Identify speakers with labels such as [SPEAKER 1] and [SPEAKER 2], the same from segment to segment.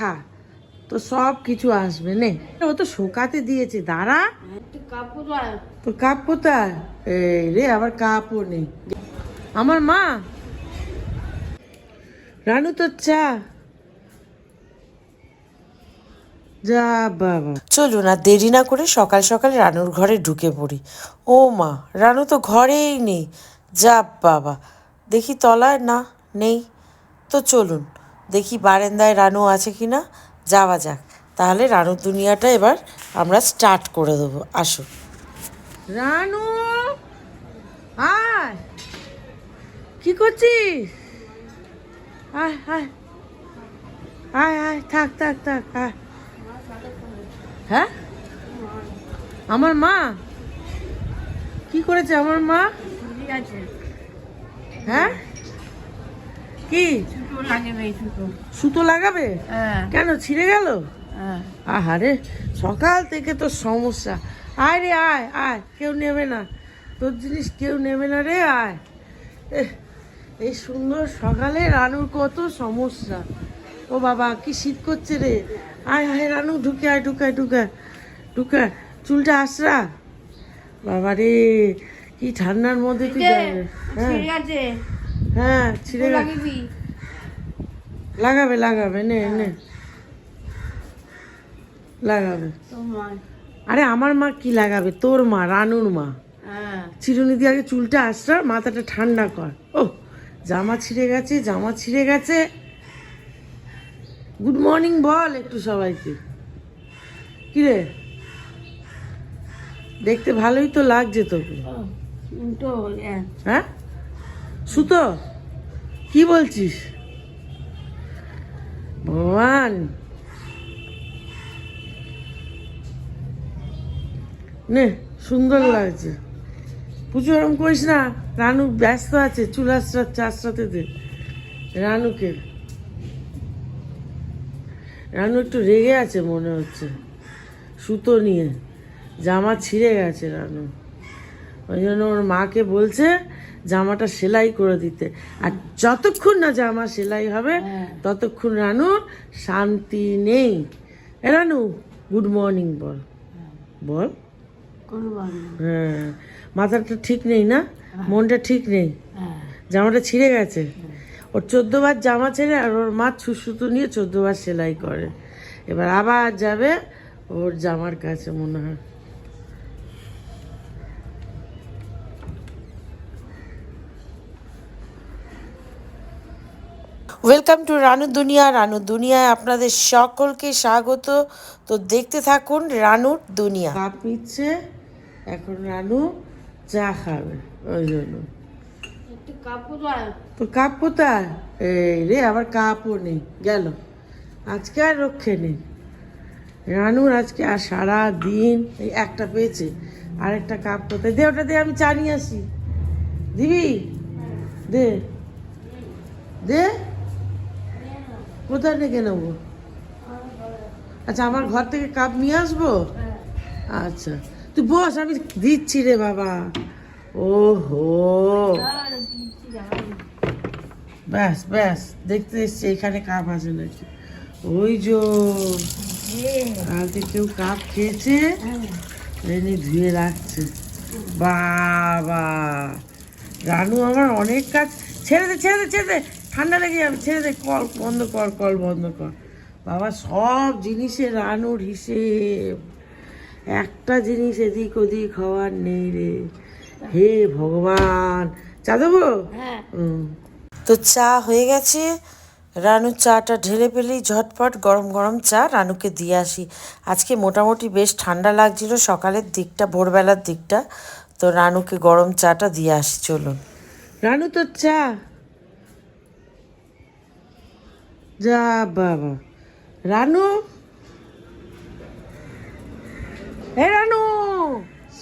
[SPEAKER 1] খা। তো সব কিছু আসবে, নে। ও তো শোকাতে দিয়েছে, দাঁড়া। তো কাপ কোথায়? এই রে, আবার কাপও নেই। আমার মা। রানু তোর চা। যা বাবা।
[SPEAKER 2] চলুন আর দেরি না করে সকাল সকাল রানুর ঘরে ঢুকে পড়ি। ও মা, রানু তো ঘরেই নেই। যা বাবা, দেখি তলায় না নেই। তো চলুন। দেখি বারেন্দায় রানু আছে কি না যাওয়া যাক। তাহলে রানুর দুনিয়াটা এবার আমরা স্টার্ট করে দেবো। আসো।
[SPEAKER 1] রানু! আয়! কি করছিস? আয় আয়। আয় আয় থাক থাক থাক আয়। হ্যাঁ? আমার মা? কি করেছে আমার মা? হ্যাঁ? কি? সুতো। লাগাবে? কেন ছিঁড়ে গেল? আহারে সকাল থেকে তো সমস্যা। আয় রে আয় আয় কেউ নেবে না। তোর জিনিস কেউ নেবে না রে আয়। এই সুন্দর সকালে রানুর কত সমস্যা। ও বাবা কি শীত করছে রে। আয় আয় রানু ঢুকে আয় ঢুকায় ঢুকায় ঢুকায় চুলটা আসরা বাবা রে কি ঠান্ডার মধ্যে তুই হ্যাঁ। হ্যাঁ ছিঁড়ে গেছে। লাগাবে লাগাবে নে নে। লাগাবে। আরে আমার মা কি লাগাবে? তোর মা রানুর মা। চিরুনি দিয়ে আগে চুলটা আসরা মাথাটা ঠান্ডা কর। ও জামা ছিঁড়ে গেছে জামা ছিঁড়ে গেছে। গুড মর্নিং বল একটু সবাইকে। কিরে? দেখতে ভালোই তো লাগছে তোকে। হ্যাঁ? সুতো? কি বলছিস? ভগবান নে, সুন্দর লাগছে। পুজো ওরম করিস না, রানু ব্যস্ত আছে, চুল আশ্রাতে দে। রানুকে। রানু একটু রেগে আছে, মনে হচ্ছে। সুতো নিয়ে। জামা ছিঁড়ে গেছে রানু। ওই জন্য ওর মাকে বলছে জামাটা সেলাই করে দিতে। আর যতক্ষণ না জামা সেলাই হবে ততক্ষণ রানু শান্তি নেই। রানু গুড মর্নিং বল। বল। হ্যাঁ। মাথাটা ঠিক নেই না? মনটা ঠিক নেই? জামাটা ছিঁড়ে গেছে? ওর চোদ্দ বার জামা ছেড়ে আর ওর মা ছুসুতো নিয়ে চোদ্দ বার সেলাই করে। এবার আবার যাবে ওর জামার কাছে মনে হয়।
[SPEAKER 2] ওয়েলকাম টু রানু দুনিয়া রানু দুনিয়ায় আপনাদের সকলকে স্বাগত। তো দেখতে থাকুন রানুর দুনিয়া
[SPEAKER 1] কাপ নিচ্ছে। এখন রানু চা খাবে ওই জন্য। তো কাপ কোথায়? এই রে আবার কাপও নেই গেল। আজকে আর রক্ষে নেই। রানুর আজকে আর সারা দিন এই একটা পেয়েছে আর একটা কাপ কোথায়? দে ওটা দে আমি চা নিয়ে আসি। দিবি? দে। দে? কোথায় ডেকে নেব? আচ্ছা আমার ঘর থেকে কাপ নিয়ে আসব? আচ্ছা তুই বস, আমি দিচ্ছি রে বাবা। ও হো ব্যাস ব্যাস, দেখতে এসছি, এখানে কাপ আছে নাকি? ওই যে, কালকে কেউ কাপ খেয়েছে? এনে ধুয়ে রাখছে। বাবা, রানু আমার অনেক কাজ, ছেড়ে দে ছেড়ে দে ছেড়ে দে। ঠান্ডা লেগে যাবে ছেড়ে দে কল বন্ধ কর কল বন্ধ কর। বাবা সব জিনিসের রানুর হিসেব। একটা জিনিস এদিক ওদিক হওয়ার নেই রে। হে ভগবান। চা দেবো?
[SPEAKER 2] তো চা হয়ে গেছে। রানু চাটা ঢেলে পেলেই ঝটপট গরম গরম চা রানুকে দিয়ে আসি। আজকে মোটামুটি বেশ ঠান্ডা লাগছিল সকালের দিকটা ভোরবেলার দিকটা। তো রানুকে গরম চাটা দিয়ে আসি চলুন।
[SPEAKER 1] রানু তো চা? যা বাবা। রানু? এ রানু!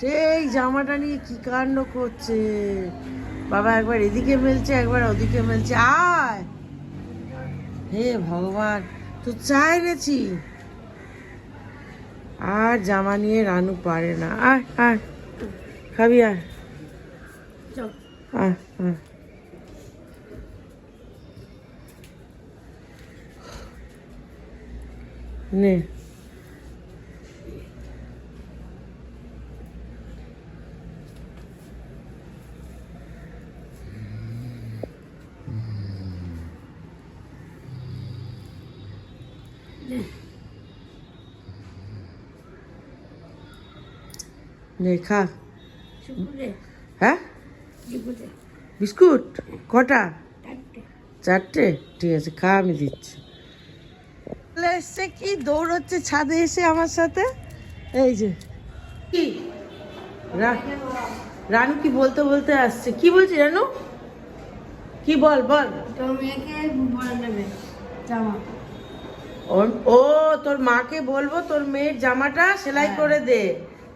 [SPEAKER 1] সেই জামাটা নিয়ে কি কাণ্ড করছে? বাবা একবার এদিকে মেলছে একবার ওদিকে মেলছে। আয়! হে ভগবান তো চা এনেছি। আর জামা নিয়ে রানু পারে না। আয় আয়। খাবি আয়। আয় আয়। নে। খা। হ্যাঁ? বিস্কুট কটা? চারটে? ঠিক আছে খা আমি দিচ্ছি। চলে এসছে কি দৌড়চ্ছে ছাদে এসে আমার সাথে? এই যে। কি? রানু কি বলতে বলতে আসছে? কি বলছি রানু? কি বল বল। ও তোর মাকে বলব তোর মেয়ের জামাটা সেলাই করে দে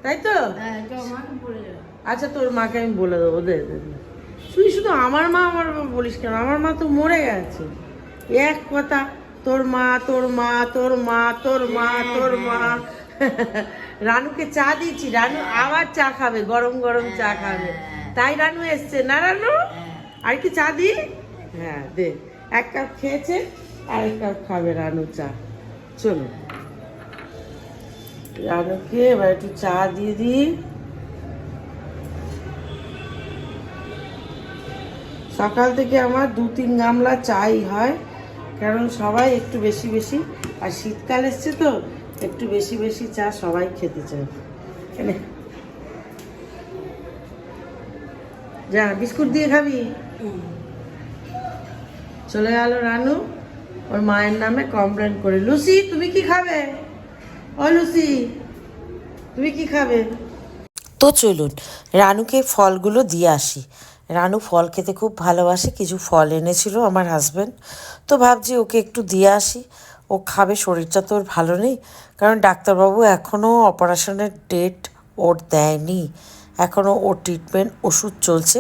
[SPEAKER 1] তাই তো?
[SPEAKER 3] হ্যাঁ
[SPEAKER 1] আচ্ছা তোর মাকে আমি বলে দেবো দে। তুই শুধু আমার মা আমার মা বলিস কেন? আমার মা তো মরে গেছে। এক কথা। তোর মা তোর মা তোর মা তোর মা তোর মা। রানুকে চা দিয়েছি। রানু আবার চা খাবে গরম গরম চা খাবে। তাই রানু এসছে। না রানু আর কি চা দি? হ্যাঁ দে। এক কাপ খেয়েছে আর এক কাপ খাবে রানু চা। চলো। রানুকে এবার একটু চা দিয়ে দিই সকাল থেকে আমার দু তিন গামলা চাই হয়। কারণ সবাই একটু বেশি বেশি, আর শীতকাল এসছে তো, একটু বেশি বেশি চা সবাই খেতে চায়। যা, বিস্কুট দিয়ে খাবি? চলে গেল রানু। ওর মায়ের নামে কমপ্লেন করে, লুসি, তুমি কি খাবে? ও, লুসি, তুমি কি খাবে?
[SPEAKER 2] তো চলুন, রানুকে ফলগুলো দিয়ে আসি। রানু ফল খেতে খুব ভালোবাসে, কিছু ফল এনেছিল আমার হাজব্যান্ড তো ভাবছি ওকে একটু দিয়ে আসি, ও খাবে, শরীরটা তো ওর ভালো নেই। কারণ ডাক্তারবাবু এখনও অপারেশনের ডেট ওর দেয়নি। এখনও ওর ট্রিটমেন্ট ওষুধ চলছে।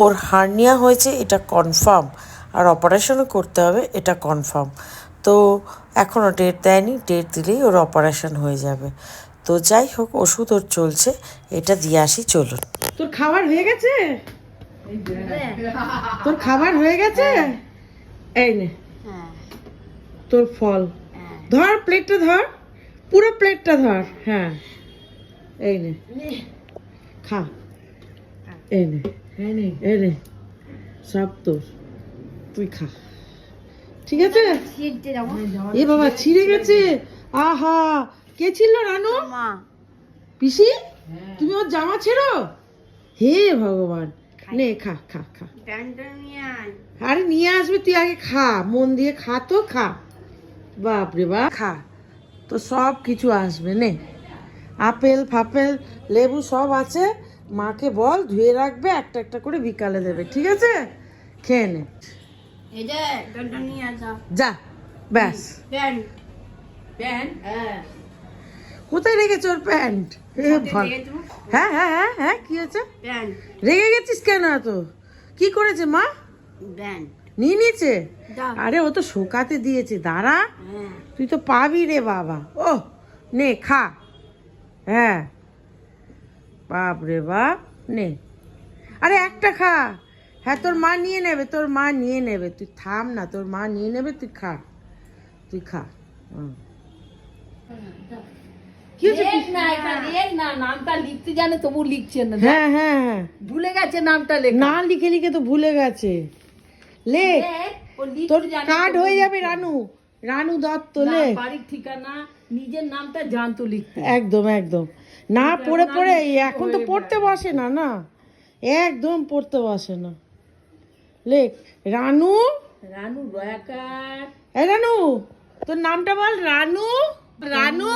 [SPEAKER 2] ওর হার্নিয়া হয়েছে, এটা কনফার্ম আর অপারেশনও করতে হবে, এটা কনফার্ম তো এখনও ডেট দেয়নি ডেট দিলেই ওর অপারেশন হয়ে যাবে। তো যাই হোক, ওষুধ ওর চলছে, এটা দিয়ে আসি, চলুন।
[SPEAKER 1] তোর খাবার হয়ে গেছে? তোর খাবার হয়ে গেছে? এই নে।
[SPEAKER 3] হ্যাঁ।
[SPEAKER 1] তোর ফল।
[SPEAKER 3] হ্যাঁ।
[SPEAKER 1] ধর প্লেটটা ধর। পুরো প্লেটটা ধর। হ্যাঁ। এই নে। খা। এই নে। এই নে। সব তোর। তুই খা। ঠিক আছে? এ বাবা ছিঁড়ে গেছে। আহা! কে ছিল রানু? পিসি? তুমি ওর জামা ছেড়ো? হে ভগবান। নে খা খা খা। আরে নিয়ে আসবে তুই আগে খা মন দিয়ে খা তো খা। বাপ রে বাপ। খা। তো সব কিছু আসবে নে। আপেল ফাপেল লেবু সব আছে। মাকে বল ধুয়ে রাখবে একটা একটা করে বিকালে দেবে ঠিক আছে? খেয়ে নে।
[SPEAKER 3] যা
[SPEAKER 1] ব্যাস।
[SPEAKER 3] প্যান্ট প্যান্ট হ্যাঁ।
[SPEAKER 1] কোথায় রেখেছ ওর প্যান্ট? হ্যাঁ হ্যাঁ হ্যাঁ হ্যাঁ কি হয়েছে? রেগে গেছিস কেন এত? কি করেছে মা? নিয়ে নিয়েছে? আরে ও তো শোকাতে দিয়েছে দাঁড়া।
[SPEAKER 3] হ্যাঁ।
[SPEAKER 1] তুই তো পাবি রে বাবা। ও নে খা। হ্যাঁ। বাপ রে বাপ নে। আরে একটা খা। হ্যাঁ তোর মা নিয়ে নেবে তোর মা নিয়ে নেবে। তুই থাম না তোর মা নিয়ে নেবে তুই খা। তুই খা। হুম।
[SPEAKER 4] না লেখ
[SPEAKER 1] হ্যাঁ হ্যাঁ হ্যাঁ।
[SPEAKER 4] ভুলে গেছে নামটা লেখ।
[SPEAKER 1] না লিখে লিখে তো ভুলে গেছে। লেখ তোর কার্ড হয়ে যাবে রানু। রানু দত্ত লেখ
[SPEAKER 4] বাড়ির ঠিকানা নিজের নামটা জানতো লিখতে।
[SPEAKER 1] একদম একদম। না পড়ে পড়ে এখন তো পড়তে বসে না না। একদম পড়তে বসে না। লেখ রানু?
[SPEAKER 4] রানু
[SPEAKER 1] এ রানু তোর নামটা বল রানু? রানু?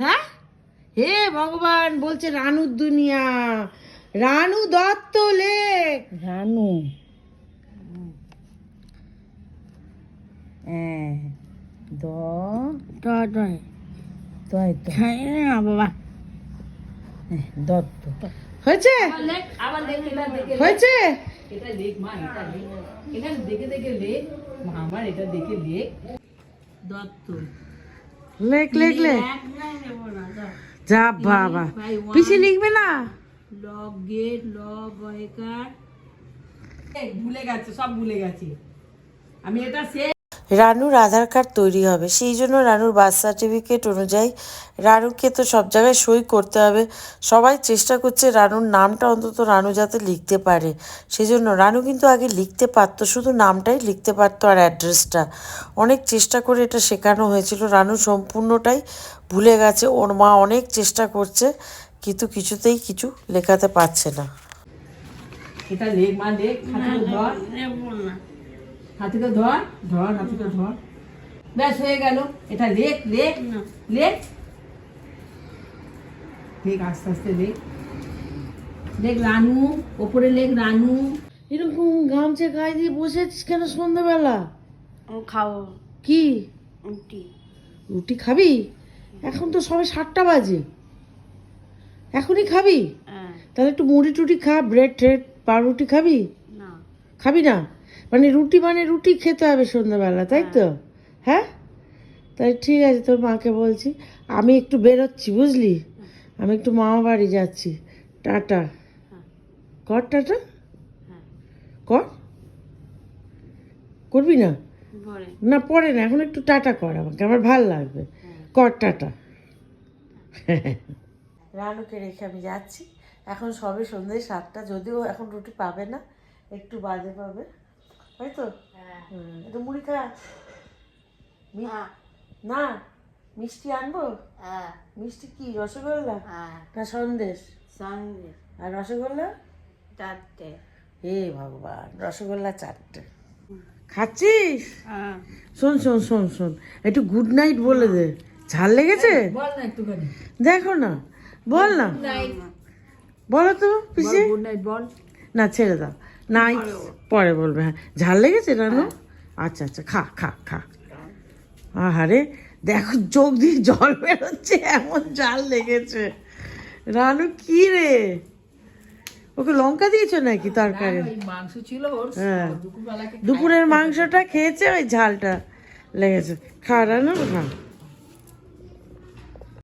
[SPEAKER 1] হ্যাঁ? হে ভগবান বলছে রানুর দুনিয়া রানু দত্ত লেখ
[SPEAKER 4] রানু। হ্যাঁ দ
[SPEAKER 3] বাবা।
[SPEAKER 4] দত্ত।
[SPEAKER 1] হয়েছে? হয়েছে?
[SPEAKER 4] এটা লেখ মা এটা লেখ। এটা দেখে দেখে লেখ আমার এটা দেখে লেখ দত্ত।
[SPEAKER 1] লেখ লেখ লেখ। যা বাবা। পিছিয়ে লিখবে না?
[SPEAKER 4] লগ গেট লগ গয়কার ভুলে গেছে সব ভুলে গেছে। আমি এটা সে
[SPEAKER 2] রানুর আধার কার্ড তৈরি হবে। সেই জন্য রানুর বার্থ সার্টিফিকেট অনুযায়ী রানুকে তো সব জায়গায় সই করতে হবে। সবাই চেষ্টা করছে রানুর নামটা অন্তত রানু যাতে লিখতে পারে। সেই জন্য রানু কিন্তু আগে লিখতে পারতো শুধু নামটাই লিখতে পারতো আর অ্যাড্রেসটা। অনেক চেষ্টা করে এটা শেখানো হয়েছিল। রানু সম্পূর্ণটাই ভুলে গেছে। ওর মা অনেক চেষ্টা করছে কিন্তু কিছুতেই কিছু লেখাতে পারছে না।
[SPEAKER 4] এটা লেখ মা লেখ
[SPEAKER 3] না।
[SPEAKER 4] হাতিকে ধর ধর হাতিকে ধর। ব্যাস হয়ে গেল। এটা লেখ লেখ
[SPEAKER 3] না।
[SPEAKER 4] লেখ লেখ আস্তে আস্তে লেখ লেখ রানু ওপরে লেখ রানু।
[SPEAKER 1] এরকম গামছা গায়ে দিয়ে বসে আছিস কেন সন্ধ্যাবেলা
[SPEAKER 3] ও খাব।
[SPEAKER 1] কি?
[SPEAKER 3] রুটি।
[SPEAKER 1] রুটি খাবি? এখন তো সবে সাতটা বাজে। এখনই খাবি?
[SPEAKER 3] হ্যাঁ।
[SPEAKER 1] তাহলে একটু মুড়ি টুটি খা ব্রেড ট্রেড পাউরুটি খাবি?
[SPEAKER 3] না।
[SPEAKER 1] খাবি না? মানে রুটি মানে রুটি খেতে হবে সন্ধ্যাবেলা তাই তো? হ্যাঁ। তাই ঠিক আছে তোর মাকে বলছি আমি একটু বেরোচ্ছি বুঝলি? আমি একটু মামা বাড়ি যাচ্ছি। টাটা। কর টাটা?
[SPEAKER 3] হ্যাঁ।
[SPEAKER 1] কর? করবি না? না পরে না এখন একটু টাটা কর আমাকে আমার ভালো লাগবে। কর টাটা।
[SPEAKER 2] রানুকে রেখে আমি যাচ্ছি এখন সবে সন্ধ্যে সাতটা যদিও এখন রুটি পাবে না একটু বাজে পাবে। তাই তো মুড়ি খা না মিষ্টি আনব?
[SPEAKER 3] হ্যাঁ।
[SPEAKER 2] মিষ্টি কি রসগোল্লা?
[SPEAKER 3] হ্যাঁ।
[SPEAKER 2] না সন্দেশ।
[SPEAKER 3] সঙ্গে
[SPEAKER 2] আর রসগোল্লা?
[SPEAKER 3] চারটে।
[SPEAKER 2] হে ভগবান রসগোল্লা চারটে।
[SPEAKER 1] খাচ্ছিস?
[SPEAKER 3] হ্যাঁ।
[SPEAKER 1] শোন শোন শোন শোন। একটু গুড নাইট বলে দে। ঝাল লেগেছে?
[SPEAKER 4] একটুখানি।
[SPEAKER 1] দেখো না বল না। বলো তো পিসি।
[SPEAKER 4] গুড নাইট বল।
[SPEAKER 1] না ছেড়ে দাও। নাই পরে বলবে। হ্যাঁ। ঝাল লেগেছে রানু? আচ্ছা আচ্ছা খা খা খা। আহারে দেখো চোখ দিয়ে জল বেরোচ্ছে এমন ঝাল লেগেছে। রানু কি রে? ওকে লঙ্কা দিয়েছ নাকি তরকারি?
[SPEAKER 4] মাংস ছিল
[SPEAKER 1] হ্যাঁ। দুপুরের মাংসটা খেয়েছে ওই ঝালটা লেগেছে। খা রানু খা।